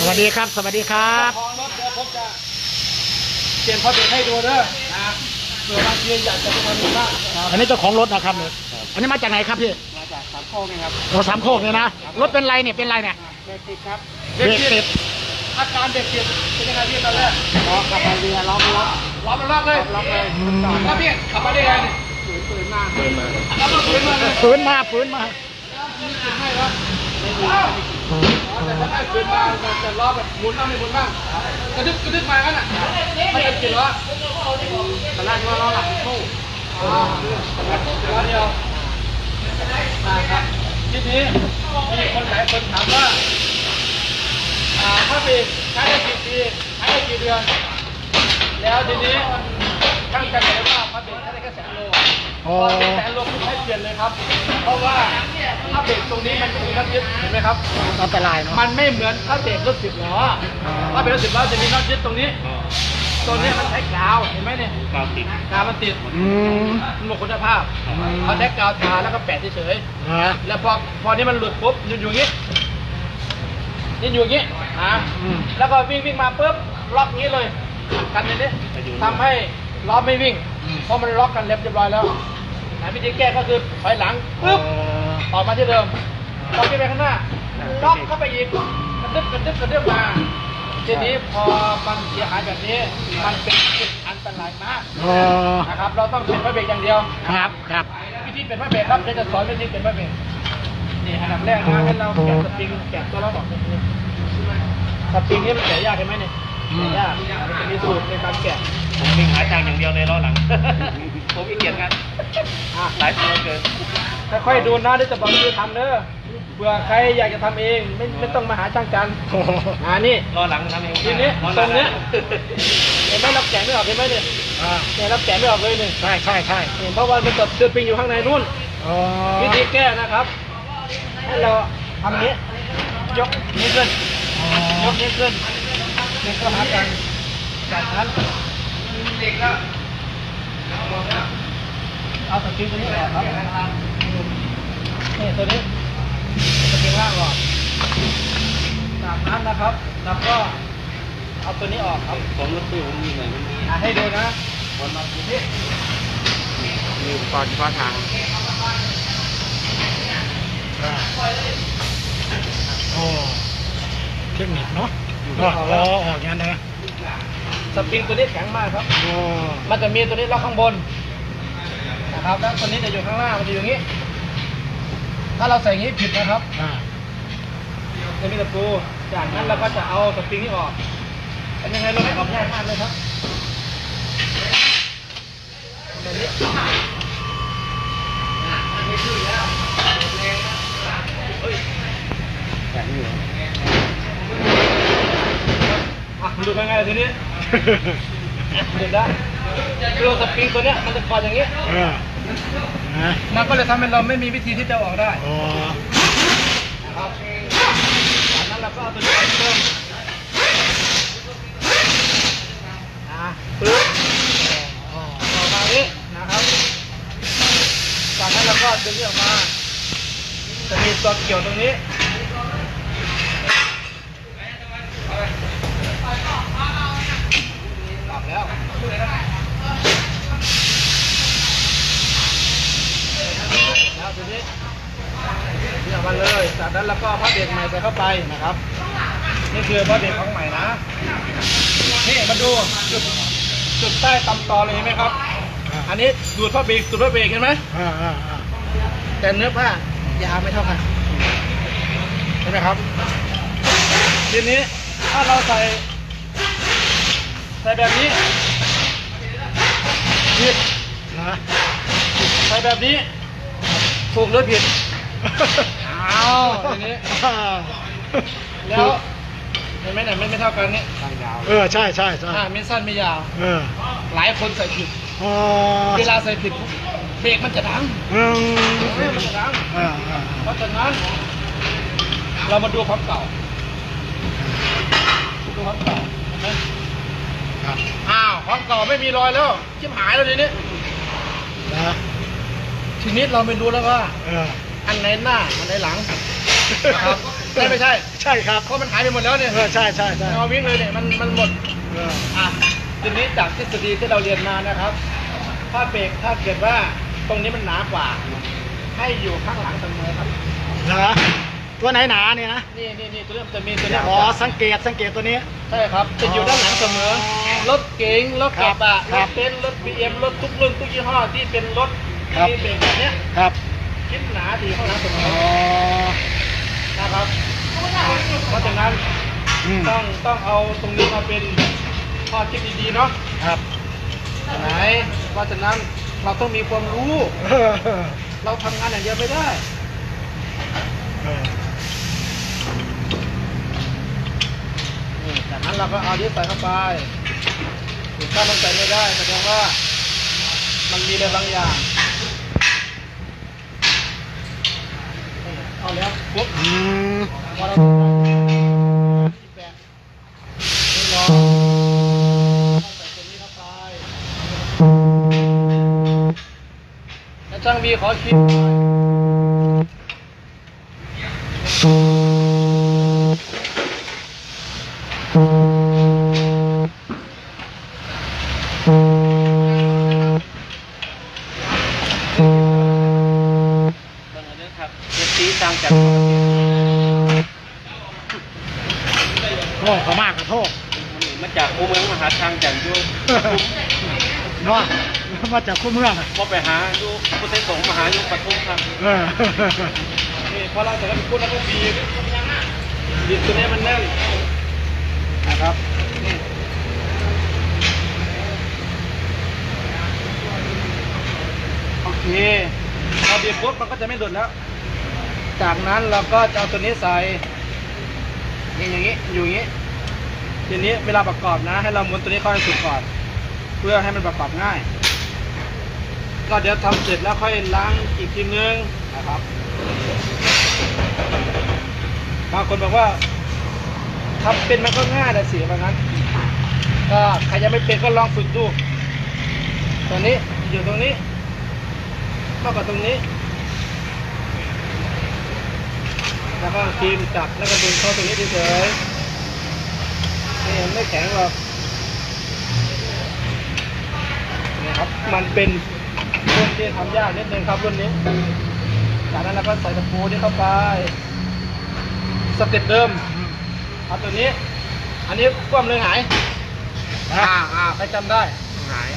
สวัสดีครับ สวัสดีครับของรถเดี๋ยวผมจะเปลี่ยนพอเบรกให้ดูเด้อนะเผื่อบางทีอยากจะไปทำบ้างครับอันนี้เจ้าของรถนะครับเนี่ยอันนี้มาจากไหนครับพี่มาจากสามโคกเองครับโอ้สามโคกเนี่ยนะรถเป็นไรเนี่ยเป็นไรเนี่ยเบรกติดครับเบรกติด อาการเบรกติดเป็นยังไงพี่ตอนแรกล้อขับมาเรือล้อมล้อล้อมันล็อกเลยล็อกเลยอืมแล้วพี่ขับมาได้ไงเนี่ยฝืนฝืนมาฝืนมาแล้วมันฝืนมาเลยฟื้นมาฟื้นมาไม่ครับอ้าว แต่ถ้าไม่ฝืนมามันจะล้อแบบหมุนบ้างไม่หมุนบ้างกระดึ๊บกระดึ๊บมากันอะมันจะกี่ล้อตอนแรกว่าล้อหลังคู่ล้อเดียวนะครับทีนี้มีคนหลายคนถามว่าอ่าถ้าปีใช้ได้กี่ปีใช้ได้กี่เดือน แล้วทีนี้ช่างกันเลยว่าพระเบรกใช้ได้แค่แสนโล พอเป็นแสนโลคุณให้เปลี่ยนเลยครับ เพราะว่าถ้าเบรกตรงนี้มันมีน็อตยึดเห็นไหมครับอันตรายเนาะมันไม่เหมือนถ้าเบรกรถสิบล้อถ้าเบรกรถสิบล้อจะมีน็อตยึดตรงนี้ตัวนี้มันใช้กาวเห็นไหมเนี่ยกาวติดกาวมันติดอืมมันหมดคุณภาพเขาใช้กาวทาแล้วก็แปะเฉยๆนะแล้วพอพอนี้มันหลุดปุ๊บยืนอยู่อย่างงี้ยืนอยู่อย่างงี้อ่าอืมแล้วก็วิ่งวิ่งมาปุ๊บล็อกอย่างงี้เลยกันเลยนี่ทำให้ ล้อไม่วิ่ง เพราะมันล็อกกันเรียบร้อยแล้วหาวิธีแก้ก็คือถอยหลังปุ๊บออกมาที่เดิมพอขึ้นไปข้างหน้าล็อกเข้าไปอีกกระดึบกระดึบกระดึบมาทีนี้พอมันเสียหายแบบนี้ มันเป็นจุดอันตรายมากโอ้นะครับ เราต้องเป็นพระเบรกอย่างเดียวครับครับวิธีเป็นพระเบรกครับเดี๋ยวจะสอนวิธีเป็นพระเบรกนี่อันดับแรกนะให้เราแกะสปริงแกะตัวเราออกนี่สปริงนี่มันแกะยากใช่ไหมเนี่ยแกะ ยากมันจะมีสูตรในการแกะผมวิ่งหาทางอย่างเดียวเลยล้อหลัง ผมขี้เกียจงานอะหลายตัวเกินค่อยๆดูนะเดี๋ยวจะบอกวิธีทำเด้อเผื่อใครอยากจะทำเองไม่ไม่ต้องมาหาช่างจันทร์โอ้โหอ่านี่ล้อหลังทำเองทีนี้ล้อหตลัรงเนี้ยเห็นไหมเราแกะไม่ออกเห็นไหมเนี่ยอ่าเนี่ยเราแกะไม่ออกเลยเนี่ยใช่ใช่ใช่เห็นเพราะว่ามันสปริงอยู่ข้างในนู่นอ๋อวิธีแก้นะครับให้เราทำอย่างนี้ยกนี้ขึ้นอ๋ยอกนี้ขึ้นเด็กก็หากันจากนั้นเด็กก็เอาสกิลตัวนี้ออกครับนี่ตัวนี้สกิลล่างออกจากนั้นนะครับเราก็เอาตัวนี้ออกครับของรถตู้ผมมีไหนมันมีให้ดูนะคนมานี่มีอุปกรณ์เฉพาทางโอ้เทคนิคเนาะ อ๋ออ๋อออกอย่างนั้นนะสปริงตัวนี้แข็งมากครับโอ้มันจะมีตัวนี้ล็อกข้างบนนะครับแล้วตัวนี้จะอยู่ข้างล่างมันจะอยู่อย่างนี้ ถ้าเราใส่อย่างนี้ผิดนะครับอ่าจะมีตะปูจากนั้นเราก็จะเอาสปริงนี้ออกเป็นยังไงเราไม่ออกง่ายมากเลยครับแบบนี้เฮ้ยแข็งอยู่ อะดูเป็นไงทีนี้เด็กได้คือเราสปริงตัวเนี้ยมันจะคอยอย่างนี้ เออนะมันก็เลยทำให้เราไม่มีวิธีที่จะออกได้โอ้นะครับจากนั้นเราก็เอาตัวนี้ไปเพิ่มนะปึ๊บออกมานี้นะครับจากนั้นเราก็ดึงนี้ออกมา จะมีตัวเกี่ยวตรงนี้ ออกแล้วแล้วทีนี้นี่ออกมาเลย จากนั้นเราก็เอาผ้าเด็กใหม่ใส่เข้าไปนะครับ นี่คือผ้าเด็กของใหม่นะ นี่มาดูจุดจุดใต้ตำตอเลยเห็นไหมครับ อันนี้ดูดผ้าเบรกดูดผ้าเบรกเห็นไหมอ่าอ่าอ่าแต่เนื้อผ้ายาวไม่เท่ากัน เห็นไหมครับ ทีนี้ถ้าเราใส่ ใส่แบบนี้ผิดนะใส่แบบนี้ ถูกหรือผิดอ้าวทีนี้อ่าแล้วเห็นไหมเนี่ยไม่ไม่เท่ากันนี่ทางยาวเออใช่ใช่ใช่อ่าไม่สั้นไม่ยาว เออ หลายคนใส่ผิดอ๋อเวลาใส่ผิดปุ๊บเบรกมันจะดังอืมเบรกมันจะดังอ่าอ่าเพราะฉะนั้น เรามาดูความเก่าดูความเก่าเห็นไหม ครับอ้าวความเก่าไม่มีรอยแล้วชิบหายแล้วทีนี้นะทีนี้เราไม่รู้แล้วว่า เอออันไหนหน้าอันไหนหลังนะครับใช่ไม่ใช่ใช่ครับเพราะมันหายไปหมดแล้วเนี่ยเออใช่ใช่ใช่เอาวิ่งเลยเนี่ยมันมันหมดเอออะทีนี้จากทฤษฎีที่เราเรียนมานะครับถ้าเบรกถ้าเกิดว่าตรงนี้มันหนากว่า ให้อยู่ข้างหลังเสมอครับเหรอตัวไหนหนาเนี่ยนะนี่นี่นี่ตัวนี้มันจะมีตัวนี้อ๋อสังเกตสังเกตตัวนี้ใช่ครับจะอยู่ด้านหลังเสมอ รถเก๋งรถกระบะครรับถเบนซ์รถบีเอ็มรถทุกรุ่นทุกยี่ห้อที่เป็นรถครับมีเบรกแบบเนี้ยครับคิดหนาดีข้างหลังเสมอ๋ออนะครับเพราะฉะนั้นอืมต้องต้องเอาตรงนี้มาเป็นข้อคิดดีๆเนาะครับไหนเพราะฉะนั้นเราต้องมีความรู้ เออเราทำงานอย่างเดียวไม่ได้เออนี่จากนั้นเราก็เอาดิสใส่เข้าไป ถ้ามันใส่ไม่ได้แสดงว่ามันมีอะไรบางอย่างเอาแล้วปุ๊บอืมพอเราแปะไม่รอใส่ตัวนี้ท้าไปแล้วช่างบีขอคิด มาจากคู่เมืองอะก็ไปหาดูพุทธสงฆ์มหายุปทุมครับเออนี่พอเราใส่แล้วพูดแล้วก็บีบบีบตัวนี้มันแน่นนะครับนี่โอเคพอบีบปุ๊บมันก็จะไม่หลุดแล้ว จากนั้นเราก็จะเอาตัวนี้ใส่นี่อย่างนี้อยู่อย่างนี้ทีนี้เวลาประกอบนะ ให้เราหมุนตัวนี้เข้าให้สุดก่อน เพื่อให้มันประกอบง่าย ก็เดี๋ยวทำเสร็จแล้วค่อยล้างอีกทีนึงนะครับบางคนบอกว่าทำเป็นมันก็ง่ายแต่เสียแบบนั้น ก็ใครยังไม่เป็นก็ลองฝึกดูตัวนี้อยู่ตรงนี้เข้ากับตรงนี้ แล้วก็ครีมจับแล้วก็ดึงเข้าตรงนี้เฉยๆนี่ไม่แข็งหรอกนี่ครับมันเป็น รุ่นที่ทำยากนิดนึงครับรุ่นนี้ จากนั้นเราก็ใส่ตะปูนี่เข้าไป สเต็ปเดิมเอาตัวนี้ อันนี้คว่ำเลยหงาย อ่าอ่าใครจำได้หงาย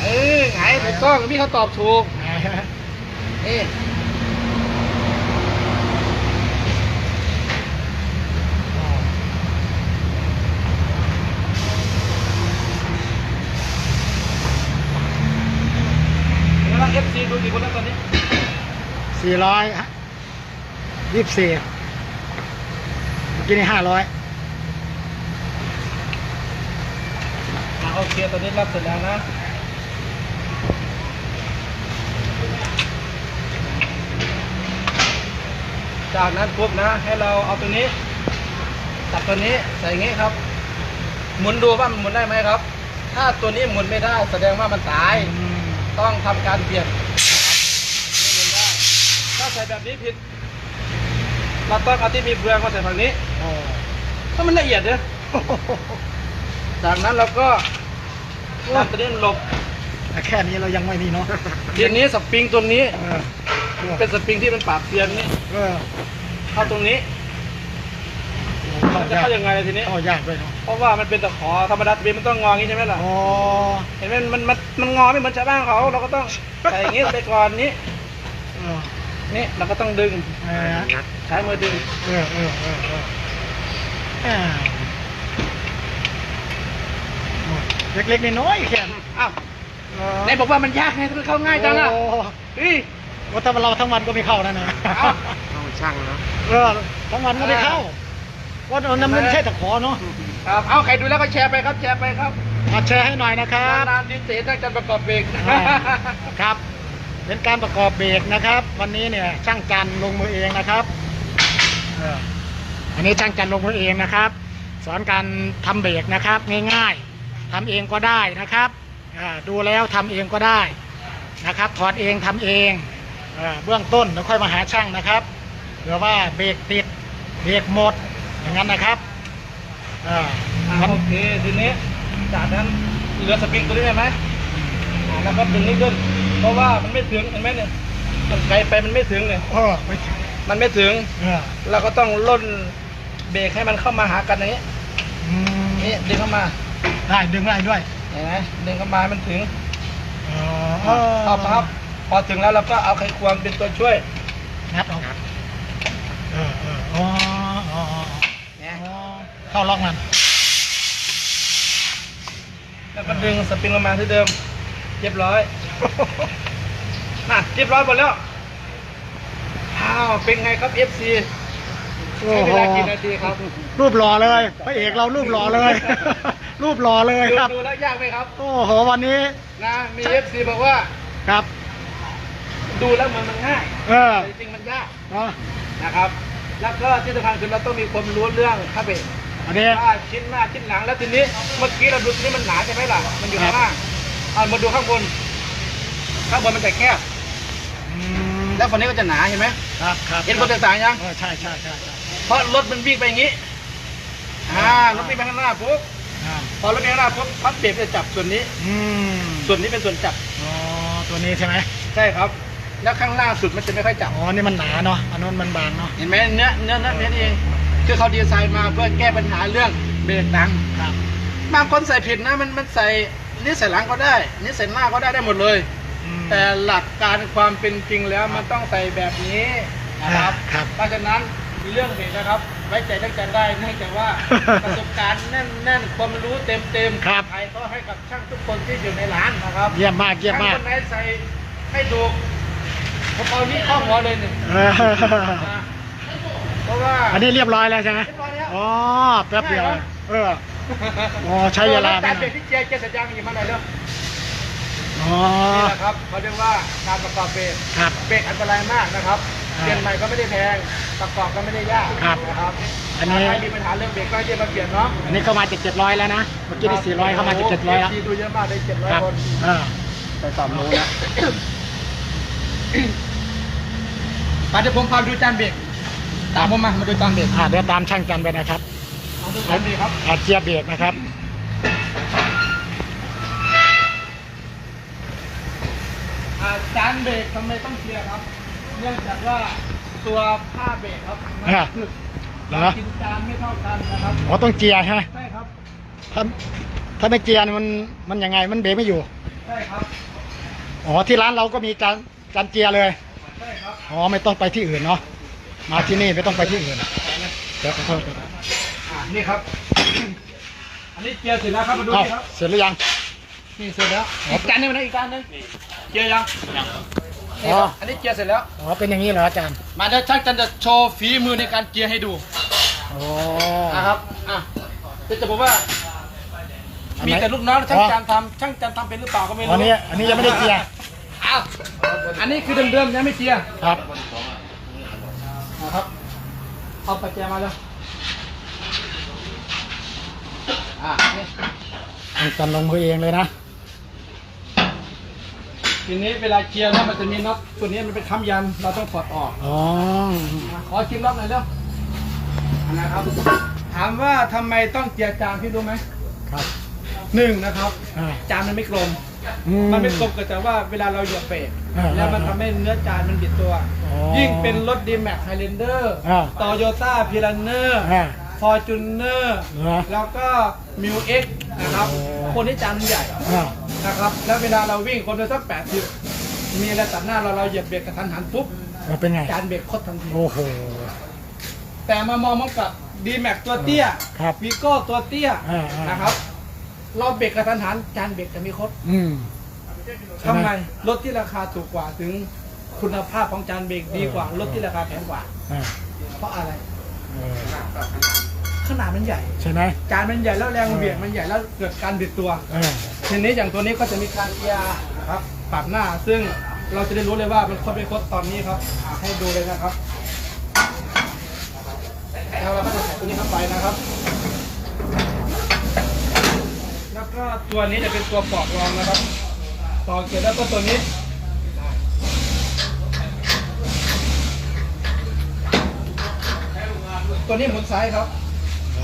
เอ้ยหงายถูกต้องพี่เขาตอบถูก นี่ เอฟซีดูกี่คนแล้วตอนนี้สี่ร้อยยี่สิบสี่เมื่อกี้นี่ห้าร้อยอ่าโอเคตอนนี้รับเสร็จแล้วนะจากนั้นปุ๊บนะ ให้เราเอาตัวนี้ตัดตัวนี้ใส่อย่างนี้ครับ หมุนดูว่ามันหมุนได้ไหมครับ ถ้าตัวนี้หมุนไม่ได้แสดงว่ามันตาย ต้องทำการเปลี่ยนไม่หมุนได้ถ้าใส่แบบนี้ผิด เราต้องเอาที่มีเฟืองมาใส่ฝั่งนี้โอ้ถ้ามันละเอียดเนี่ยจากนั้นเราก็นำตัวนี้หลบแต่แค่นี้เรายังไม่นี่เนาะทีนี้สปริงตัวนี้เออเป็นสปริงที่เป็นปากเฟียงนี่เออเข้าตรงนี้ เข้าจะยากเข้ายังไงทีนี้เข้ายากด้วยเนาะเพราะว่ามันเป็นตะขอธรรมดาสปริงมันต้องงออย่างนี้ใช่ไหมล่ะ อ๋อเห็นไหมมันมันมันงอไม่เหมือนชาวบ้านเขาเราก็ต้องใส่อย่างนี้ไปก่อนนี้ เออนี่เราก็ต้องดึงเออใช้มือดึง เออเออเออเอออ่าเล็กๆน้อยๆแค่นั้นอ้าวเออไหนบอกว่ามันยากไงทำไมเข้าง่ายจังอะโเฮ้ย ว่าถ้าเราทั้งวันก็ไม่เข้านั่นนะเอ้าช่างนะเออทั้งวันไม่ได้เข้า ว่าะนั่นมันไม่ใช่ตะขอเนาะครับ เอาใครดูแล้วก็แชร์ไปครับ แชร์ไปครับมาแชร์ให้หน่อยนะครับนานๆดิเศษตั้งใจประกอบเบรกอ่าครับ เป็นการประกอบเบรกนะครับ วันนี้เนี่ยช่างจันลงมือเองนะครับเอออันนี้ช่างจันลงมือเองนะครับ สอนการทำเบรกนะครับ ง่ายๆทำเองก็ได้นะครับอ่าดูแล้วทำเองก็ได้นะครับ ถอดเองทำเองอาเบื้องต้นแล้วค่อยมาหาช่างนะครับเผื่อว่าเบรกติดเบรกหมด อย่างนั้นนะครับเอออ่ามันโอเคทีนี้จากนั้นเหลือสปริงตัวนี้ได้ไหมอ่าแล้วก็ดึงนี้ขึ้น เพราะว่ามันไม่ถึงเห็นไหมเนี่ยมันไกลไปมันไม่ถึงเนี่ยเออไม่ถึงมันไม่ถึงเออเราก็ต้องล่นเบรกให้มันเข้ามาหากันอย่างนี้อืมนี่ดึงเข้ามาได้ดึงได้ด้วยเห็นไหมดึงเข้ามาให้มันถึง เออเออเอาพับพอถึงแล้วเราก็เอาไขควงเป็นตัวช่วยงัดออกเออเอออ๋ออ๋ออ๋อเนี่ยอ๋อ เข้าล็อกมัน แล้วก็ดึงสปริงลงมาที่เดิม เรียบร้อย น่ะ เรียบร้อยหมดแล้ว อ้าว เป็นไงครับ FC โอ้ใช้เวโหลากี่นาทีครับรูปหล่อเลยพระเอกเรารูปหล่อเลย รูปหล่อเลยดูครับ ดูแล้วยากไหมครับ โอ้โหวันนี้นะมี FC บอกว่า ครับ ดูแล้วเหมันมันง่ายเออแต่จริงๆมันยาก เนาะนะครับ แล้วก็ที่สำคัญคือเราต้องมีความรู้เรื่องคาเบะ อันนี้ ว่าชิ้นหน้าชิ้นหลังแล้วทีนี้เมื่อกี้เราดูที่นี่มันหนาใช่ไหมล่ะมันอยู่ข้างล่างเอามาดูข้างบน ข้างบนมันจะแคบอืมแล้วฝั่งนี้ก็จะหนาเห็นไหมครับครับเห็นความแตกต่างยังเออใช่ใช่ใช่ใช่เพราะรถมันวิ่งไปอย่างนี้อ่ารถวิ่งไปข้างหน้าปุ๊บอ่าพอรถวิ่งข้างหน้าปุ๊บพับเบรกจะจับส่วนนี้ อืมส่วนนี้เป็นส่วนจับอ๋อตัวนี้ใช่ไหมใช่ครับ แล้วข้างล่างสุดมันจะไม่ค่อยจับ อ๋อนี่มันหนาเนาะอันนู้นมันบางเนาะเห็นไหมเนื้อเนื้อเนื้อเนื้อนี่เอง คือเขาดีไซน์มาเพื่อแก้ปัญหาเรื่องเบรกดังครับบางคนใส่ผิดนะมันมันใส่นี่ใส่หลังก็ได้นี่ใส่หน้าก็ได้ได้หมดเลยอืมแต่หลักการความเป็นจริงแล้วมันต้องใส่แบบนี้นะครับครับเพราะฉะนั้นเรื่องเบรกนะครับ ไว้ใจได้ใจได้เนื่องจากว่าประสบการณ์แน่นแน่นความรู้เต็มเต็มๆครับใครก็ให้กับช่างทุกคนที่อยู่ในร้านนะครับเยี่ยมมากเยี่ยมมากช่างคนไหนใส่ให้ดูผมเอานี้ข้อหัวเลยหนึ่งเออนะเพ ราะว่าอันนี้เรียบร้อยแล้วใช่ไหมเรียบร้อยแล้ว อ๋อแป๊บเดียว เออ อ๋อใช้เวลาแต่ไม่นานเบรกที่เจียเจียสัญญาณอยู่มาหน่อยเร็วอ๋อ นี่แหละครับเขาเรียกว่าการประกอบเบรกครับ เบรกอันตรายมากนะครับอ่าเปลี่ยนใหม่ก็ไม่ได้แพงประกอบก็ไม่ได้ยากครับนะครับอันนี้ ถ้าใครมีปัญหาเรื่องเบรกก็ให้เรียกมาเปลี่ยนเนาะอันนี้เข้ามาจะเจ็ดร้อยแล้วนะ เมื่อกี้ได้สี่ร้อยเข้ามาจะเจ็ดร้อยแล้ว โโห FC ดูเยอะมากได้เจ็ดร้อยครับคนเออไปสอบรู้นะ ไปเดี๋ยวผมพาไปดูจานเบรก ตามผมมา มาดูจานเบรกอ่าเดี๋ยวตามช่างจันไปนะครับมาดูจานเบรกครับอาเจียเบรกนะครับอ่าจานเบรกทำไมต้องเคลียร์ครับ เนื่องจากว่าตัวผ้าเบรกครับมันอ่าคือเหรอกินจานไม่เท่ากันนะครับอ๋อต้องเจียร์ใช่ไหมใช่ครับถ้าถ้าไม่เจียร์มันมันยังไงมันเบรกไม่อยู่ใช่ครับอ๋อที่ร้านเราก็มีจานจานเจียร์เลยใช่ครับอ๋อไม่ต้องไปที่อื่นเนาะ มาที่นี่ไม่ต้องไปที่อื่นเดี๋ยวขอโทษอ่านี่ครับ อันนี้เกียร์เสร็จแล้วครับมาดูเอ้านี่ครับเสร็จหรือยังนี่เสร็จแล้วอีกจานหนึงนะอีกจานหนึงเกียร์ยังยังนี่ครับอันนี้เกียร์เสร็จแล้ว อ๋อเป็นอย่างนี้เหรออาจารย์มาเดี๋ยวช่างจันจะโชว์ฝีมือในการเกียร์ให้ดูโอ้ นะครับอะเดี๋ยวจะบอกว่า อันไหนมีแต่ลูกน้องช่างอ๋อ จันทำช่างจันทำเป็นหรือเปล่าก็ไม่รู้อันนี้อันนี้ยังไม่ได้เจียร์อ้าวอันนี้คือเดิมๆยังไม่เกียร์ครับนะ ครับ เอาปัจแจมาเลยอะนี่ช่างจันลงมือเองเลยนะ ทีนี้เวลาเกียร์แล้วมันจะมีน็อตตัวนี้มันเป็นค้ำยัน เราต้องถอดออกอ๋อมาขอชิมรอบหน่อยเร็วนะครับ ถามว่าทำไมต้องเจียร์จานพี่รู้ไหมครับหนึ่งนะครับ อ่าจานมันไม่กลม อืมันไม่กลมเกิดจากว่าเวลาเราเหยียบเบรกอ่าแล้วมันทำให้เนื้อจานมันบิดตัว อ๋อยิ่งเป็นรถดีแม็กไฮเลนเดอร์อ่าโตโยต้าพีรันเนอร์อ่าฟอร์จูเนอร์เหรอแล้วก็มิวเอ็กนะครับ โอ้ คนที่จานมันใหญ่อ่า นะครับ แล้วเวลาเราวิ่งคนเดียวสักแปดสิบมีอะไรตัดหน้าเราเราเหยียบเบรกกระทันหันปุ๊บเอาเป็นไง จานเบรกคดทันที โอ้โห แต่มามองมันกับดีแม็กตัวเตี้ยครับวีโก้ตัวเตี้ยอ่าอ่านนะครับ เราเบรกกระทันหันจานเบรกจะไม่คดอืมใช่ทำไหมไมรถที่ราคาถูกกว่าถึงคุณภาพของจานเบรกดีกว่ารถที่ราคาแพงกว่า อ่าเพราะอะไร เออขนาดมันใหญ่ ใช่ไหมจานมันใหญ่แล้วแรงเบี่ยงมันใหญ่แล้วเกิดการบิดตัว เออ ทีนี้อย่างตัวนี้ก็จะมีการเกียร์นะครับปรับหน้าซึ่งเราจะได้รู้เลยว่ามันคดไม่คดตอนนี้ครับอ่าให้ดูเลยนะครับแล้วเราก็จะใส่ตัวนี้เข้าไปนะครับ แล้วก็ตัวนี้จะเป็นตัวปอกรองนะครับปอกเสร็จแล้วก็ตัวนี้ตัวนี้หมุนซ้ายครับ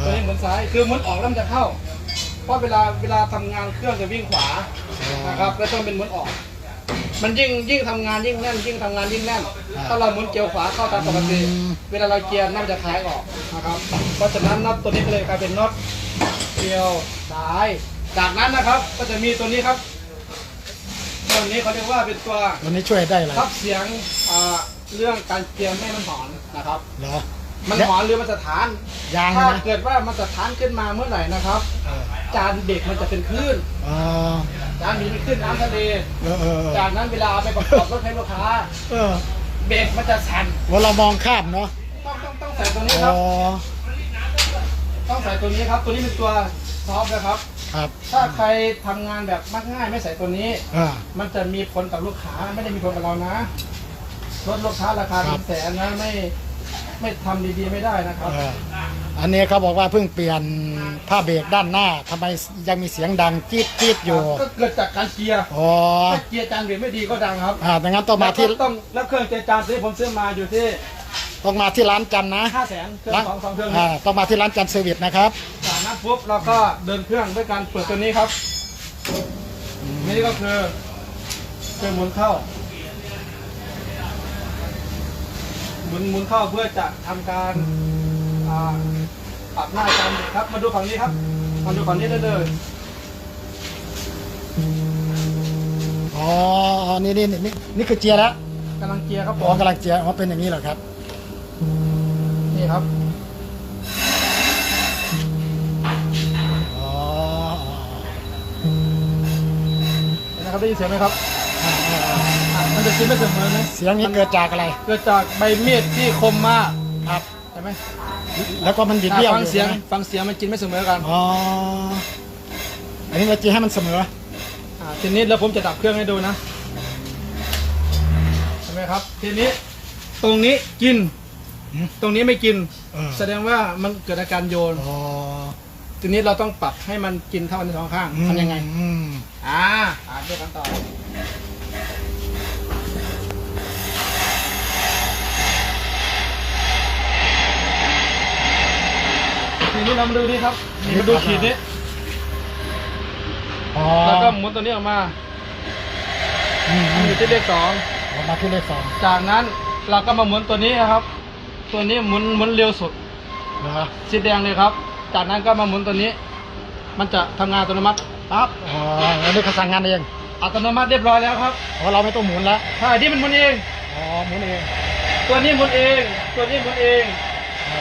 ตัวนี้หมุนซ้ายคือหมุนออกแล้วมันจะเข้า เพราะเวลาเวลาทำงานเครื่องจะวิ่งขวานะครับแล้วต้องเป็นหมุนออก มันยิ่งยิ่งทำงานยิ่งแน่นยิ่งทำงานยิ่งแน่น ถ้าเราหมุนเกียวขวาเข้าตามปกติเวลาเราเกียร์น็อตจะคลายออกนะครับ เพราะฉะนั้นน็อตตัวนี้ก็เลยกลายเป็นน็อตเกียวซ้าย จากนั้นนะครับก็จะมีตัวนี้ครับตัวนี้เขาเรียกว่าเป็นตัววันนี้ช่วยได้อะไรทับเสียงอ่าเรื่องการเกียร์ไม่ให้มันหอนนะครับ เหรอ มันหอนหรือมันสถาน ยางถ้านะเกิดว่ามันสถานขึ้นมาเมื่อไหร่นะครับ เออจานเด็กมันจะเป็นคลื่นอ๋อจานหมีเป็นคลื่นน้ำทะเล เออเออเออจากนั้นเวลาเอาไปประกอบรถให้ลูกค้า เออเบรกมันจะสั่นว่าเรามองข้ามเนาะต้องต้องต้องใส่ตัวนี้อ๋คอรับต้องใส่ตัวนี้ครับ ตัวนี้เป็นตัวซอฟต์นะครับ ครับ ถ้าใครทำงานแบบมักง่ายไม่ใส่ตัวนี้ อ่า มันจะมีผลกับลูกค้าไม่ได้มีผลกับเรานะรถลูกค้าราคาครัเป็บ นแสนนะไม่ไม่ทำดีๆไม่ได้นะครับ เอออันนี้เขาบอกว่าเพิ่งเปลี่ยนผ้าเบรกด้านหน้าทำไมยังมีเสียงดังจี๊ดจี๊ดอยู่ก็เกิดจากการเกียร์อ๋อถ้าเกียร์จานเบรกไม่ดีก็ดังครับอ่าดังนั้นต้องมาที่แล้วก็ต้องแล้วเครื่องเกียร์จานที่ผมซื้อมาอยู่ที่ต้องมาที่ร้านจันนะห้าแสนเครื่องร้านสองสองเครื่องอ่าต้องมาที่ร้านจันเซอร์วิสนะครับ จากนั้นปุ๊บเราก็เดินเครื่องด้วยการเปิดตัวนี้ครับ นี่ก็คือคือหมุนเข้าหมุนหมุนเข้าเพื่อจะทำการอ่าปรับหน้าจานเด็กครับ มาดูฝั่งนี้ครับมาดูฝั่งนี้ได้เลยอ๋ออ๋อนี่นี่นี่นี่คือเจียร์แล้วกำลังเกียร์ครับผอ๋อมกำลังเจียร์อ๋อเป็นอย่างนี้เหรอครับ นี่ครับ นนะครับได้ยินเสียงไหมครับอ่าอ่าอ่าอะมันจะกินไม่เสมอนะเสียงนี้เกิดจากอะไรเกิดจากใบมีดที่คมมากครับ ใช่ไหมแล้วก็มันบิดเบี้ยวอะฟัองยู่เสียงใช่ไหมฟังเสียงมันกินไม่เสมอกันอ๋ออันนี้เราจีให้มันเสมออ่าทีนี้แล้วผมจะดับเครื่องให้ดูนะใช่ไหมครับ ทีนี้ตรงนี้กินหืมตรงนี้ไม่กิน เออแสดงว่ามันเกิดอาการโยน อ๋อ ทีนี้เราต้องปรับให้มันกินเท่ากันทั้งสองข้างทำยังไง อืมอ่าอ่านด้วยกันต่อทีนี้เรามาดูนี่ครับมาดูขีดนี้อ๋อแล้วก็หมุนตัวนี้ออกมาอืมอือมยู่ที่เลขสองออกมาที่เลขสองจากนั้นเราก็มาหมุนตัวนี้นะครับ ตัวนี้หมุนหมุนเร็วสุดเหรอสีแดงเลยครับ จากนั้นก็มาหมุนตัวนี้ มันจะทำงานอัตโนมัติปั๊บอ๋ออันนี้เขาสั่งงานเองอัตโนมัติเรียบร้อยแล้วครับอ๋อเราไม่ต้องหมุนแล้วใช่ที่มันหมุนเอง อ๋อหมุนเอง ตัวนี้หมุนเอง ตัวนี้หมุนเอง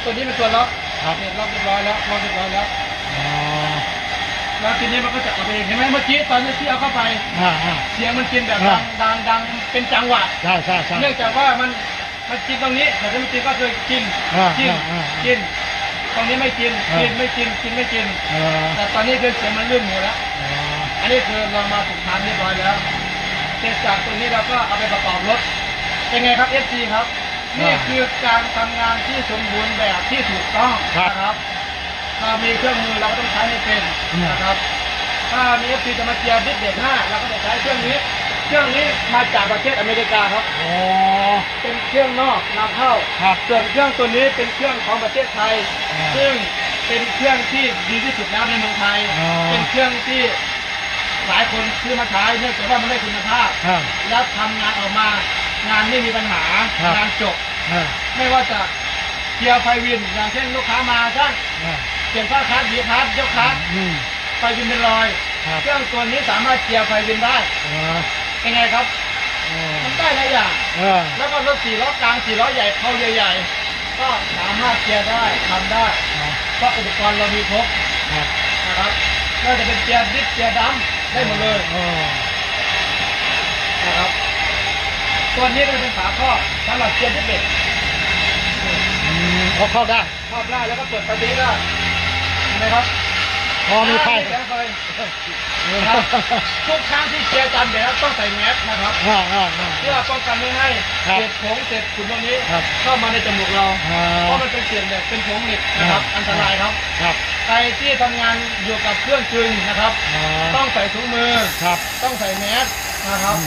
ตัวนี้เป็นตัวล็อกครับ เนี่ยล็อกเรียบร้อยแล้วล็อกเรียบร้อยแล้วอ๋อแล้วทีนี้มันก็จะเอาไปเองเห็นไหมเมื่อกี้ตอนที่เอาเข้าไป อ่าอ่า เสียงมันกินแบบอ่าดังดังดังเป็นจังหวะ ใช่ใช่ใช่ เนื่องจากว่ามันมันกินตรงนี้แต่ถ้าไม่กินก็คือกินอ่ากินอ่าอ่ากิน ตรงนี้ไม่กินอ่ากิกินไม่กินกินไม่กิน เออแต่ตอนนี้คือเสียงมันลื่นหมดแล้ว อ๋ออันนี้คือเรามาถูกทางเรียบร้อยแล้ว เสร็จจากตรงนี้เราก็เอาไปประกอบรถ เป็นไงครับ FC ครับ นี่คือการทำงานที่สมบูรณ์แบบที่ถูกต้องนะครับถ้ามีเครื่องมือเราก็ต้องใช้ให้เป็นนะครับ ถ้ามี FC จะมาเจียร์ดิสเด็กหน้าเราก็จะใช้เครื่องนี้ เครื่องนี้มาจากประเทศอเมริกาครับอ๋อเป็นเครื่องนอกนำเข้า ครับ ส่วนเครื่องตัวนี้เป็นเครื่องของประเทศไทย อ่าซึ่งเป็นเครื่องที่ดีที่สุดแล้วในเมืองไทย อ่า เป็นเครื่องที่หลายคนซื้อมาใช้เนื่องจากว่ามันได้คุณภาพ ครับ แล้วทำงานออกมางานไม่มีปัญหาครับ งานจบ อ่าไม่ว่าจะเกียร์ไฟวิน อย่างเช่นลูกค้ามาช่างอ่าเปลี่ยนผ้าคัสดีคัสยกคัสอืมไฟวินเป็นรอย ครับเครื่องตัวนี้สามารถเกียร์ไฟวินได้อ๋อ เป็นไงครับอ๋อมันได้หลายอย่าง เออแล้วก็รถสี่ล้อกลางสี่ล้อใหญ่เขาใหญ่ๆ ก็สามารถเกียร์ได้ทำได้เพราะอุปกรณ์เรามีครบครับนะครับไม่ว่าจะเป็นเกียร์ดิสเกียร์ดำได้หมดเลยอ๋อนะครับตัวนี้ก็จะเป็นฝาครอบสำหรับเกียร์ดิสเบรกอืมเอาเข้าได้ ครอบได้แล้วก็เปิดไฟนี้ได้เห็นไหมครับ พอมีไฟแสงไฟนะครับทุกครั้งที่เกียร์จันแบบต้องใส่แมสนะครับอ่าอ่าอ่า เพื่อป้องกันไม่ให้ครับเศษผงเศษฝุ่นพวกนี้ครับเข้ามาในจมูกเรา อ่า เพราะมันเป็นเศษเหล็กเป็นผงเหล็กนะครับ อันตรายครับ ครับใครที่ทำงานอยู่กับเครื่องกลึงนะครับอ๋อต้องใส่ถุงมือ ครับต้องใส่แมสนะครับ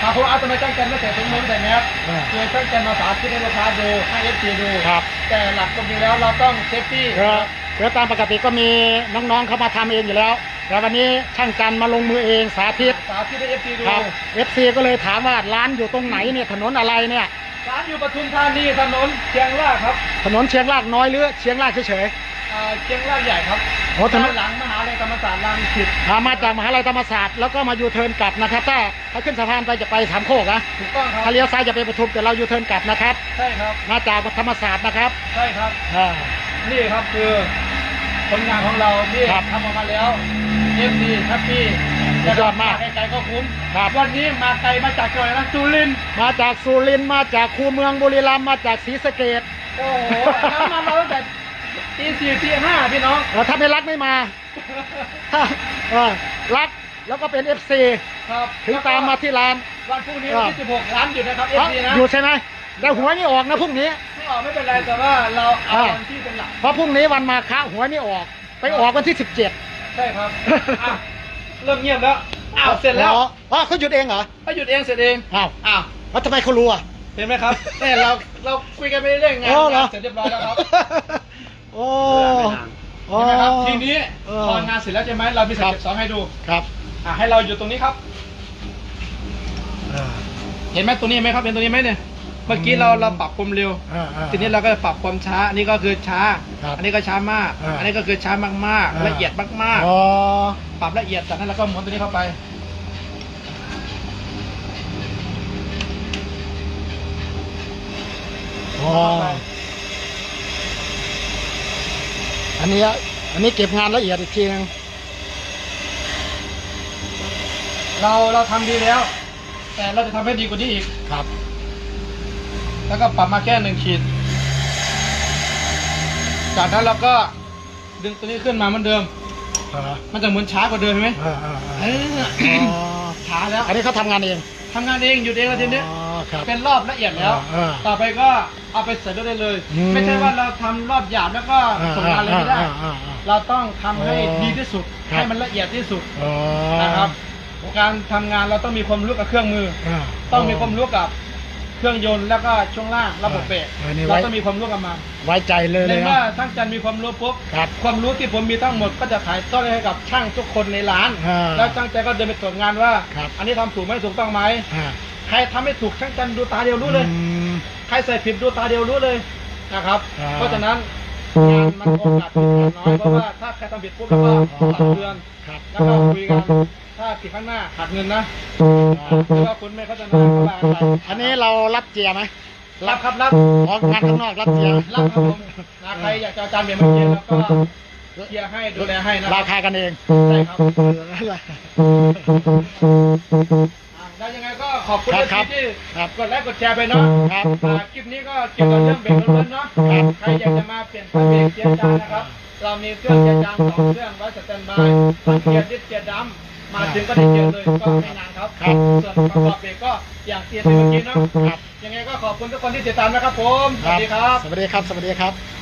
ถามผมเอาทำไมตั้งใจไม่ใส่ถุงมือไม่ใส่แมสอ่าคือตั้งใจมาสาธิตให้ลูกค้าดูให้เอฟซีดู ครับแต่หลักตรงนี้แล้วเราต้องเซฟตี้ก็ เดี๋ยวตามปกติก็มีน้องๆเขามาทำเองอยู่แล้ว แต่วันนี้ช่างจันมาลงมือเองสาธิตสาธิตให้เอฟซีดูครับ FC ก็เลยถามว่าร้านอยู่ตรงไหนเนี่ยถนนอะไรเนี่ยร้านอยู่ปทุมธานีถนนเชียงรากครับ ถนนเชียงรากน้อยหรือเชียงรากเฉย อ่าเชียงรากใหญ่ครับโอ้ถนนด้านหลังมหาลัยธรรมศาสตร์รามสิทธิ์ๆพามาจากมหาลัยธรรมศาสตร์แล้วก็มายูเทิร์นกลับนะครับ ถ้าถ้าขึ้นสะพานไปจะไปสามโคกนะถูกต้องครับถ้าเลี้ยวซ้ายจะไปปทุมแต่เรายูเทิร์นกลับนะครับ ใช่ครับมาจากธรรมศาสตร์นะครับใช่ครับ อ่า นี่ครับคือผลงานของเราที่ครับทำออกมาแล้วเอฟซีแฮปปี้สุดยอดมากไกลๆก็คุ้มครับ วันนี้มาไกลมาจากจังหวัดอะไรนะจุรินทร์มาจากสุรินทร์มาจากคูเมืองบุรีรัมย์มาจากศรีสะเกดโอ้โหน้ำมาเราตั้งแต่ ตีสี่ตีห้าพี่น้อง เออถ้าไม่รักไม่มาถ้าเออรักแล้วก็เป็น FC ครับถึงตามมาที่ร้าน วันพรุ่งนี้ครัวันบที่สิบหกร้านอยู่นะครับเอฟเอ้าซีนะอยู่ใช่ไหมแต่หัวนี่ออกนะพรุ่งนี้ ไม่ออกไม่เป็นไรแต่ว่าเราเอาอ่าวันที่เป็นหลัก เพราะพรุ่งนี้วันมาค้าหัวนี่ออก ไปออกวันที่17ใช่ครับอะเริ่มเงียบแล้ว อ้าวเสร็จแล้ว อ๋ออ๋อเขาหยุดเองเหรอก็หยุดเองเสร็จเอง อ้าว อ้าวแล้วทำไมเขารู้อะ เห็นไหมครับเนี่ยเราเราคุยกันไปเรื่อยๆงานอ๋อเหรอเสร็จเรียบร้อยแล้วครับ โอ้เห็นไหมครับทีนี้เออพองานเสร็จแล้วใช่ไหมเรามีสครัเต็บปสองให้ดูครับอะให้เราอยู่ตรงนี้ครับ เห็นไหมตัวนี้เห็นไหมครับเห็นตัวนี้ไหมเนี่ยเมื่อกี้เราเราปรับความเร็วอ่าอ่าทีนี้เราก็จะปรับความช้า อันนี้ก็คือช้าครับอันนี้ก็ช้ามากอ่าอันนี้ก็คือช้ามากอ่าๆละเอียดมากอ๋อๆปรับละเอียดจากนั้นเราก็หมุนตัวนี้เข้าไปอ๋อ อันนี้อันนี้เก็บงานละเอียดอีกทีนึงเราเราทำดีแล้ว แต่เราจะทำให้ดีกว่านี้อีก ครับ แล้วก็ปรับมาแค่หนึ่งขีด จากนั้นเราก็ดึงตัวนี้ขึ้นมาเหมือนเดิม อ่ามันจะเหมือนช้ากว่าเดิมเห็นไหมอ่าอ่าอ่าเอออ๋อช้าแล้ว อันนี้เขาทำงานเอง ทำงานเองหยุดเองแล้วทีนี้ อ๋อ ครับเป็นรอบละเอียดแล้ว อ่าต่อไปก็เอาไปเสร็จได้เลย อืมไม่ใช่ว่าเราทำรอบหยาบแล้วก็ส่งงานเลยไม่ได้อ่าอ่าอ่าเราต้องทำให้อ๋อดีที่สุด ครับ ให้มันละเอียดที่สุดอ๋อนะครับการทำงานเราต้องมีความรู้กับเครื่องมือาต้องมีความรู้กับเครื่องยนต์แล้วก็ช่วงล่างระบบเบรกเออนี่ไว้ เราต้องมีความรู้กับมัน ไว้ใจเลยในเลยเมื่อนะช่างจันมีความรู้ปุ๊บครับความรู้ที่ผมมีทั้งหมดก็จะขายต้อนให้กับช่างทุกคนในร้าน อ่าแล้วช่างจันก็เดินไปตรวจงานว่า ครับอันนี้ทำถูกไหมถูกต้องไหม อ่า ใครทำไม่ถูกช่างจันดูตาเดียวรู้เลยอืมใครใส่ผิดดูตาเดียวรู้เลยนะครับอ่าเพราะฉะนั้นงานมันโอกาสผิดพลาดน้อยเพราะว่าถ้าใครทำผิดปุ๊บแล้วก็ตัดเตือนครับแล้วก็คุยกันถ้าผิดข้างหน้าหักเงินนะหรือว่าคุณไม่เข้าใจนะก็ว่ากันไปอันนี้เรารับเจียไหมรับครับรับอ๋องานข้างนอกรับเจียรับครับผมนะใครอยากจะเอาจานเบียร์มาเกียร์แล้วก็เกียร์ให้ดูแลให้นะราคากันเองใช่ครับเออนั่น แหละอ่าได้ยังไงก็ขอบคุณครับที่ครับกดไลค์กดแชร์ไปเนาะครับอ่าคลิปนี้ก็เกี่ยวกับเรื่องเบรกล้วนๆเนาะครับใครอยากจะมาเปลี่ยนไฟเบรกเกียร์จานนะครับ เรามีเครื่องเกียร์จานสองเครื่องไว้สแตนบายทั้งเกียร์ดิสเกียร์ดำมาถึงก็ได้เกียร์เลยก็ไม่นานครับครับ ส่วนประกอบเบรกก็อย่างเตียนไปเมื่อกี้เนาะครับยังไงก็ขอบคุณทุกคนที่ติดตามนะครับผม สวัสดีครับ สวัสดีครับ สวัสดีครับ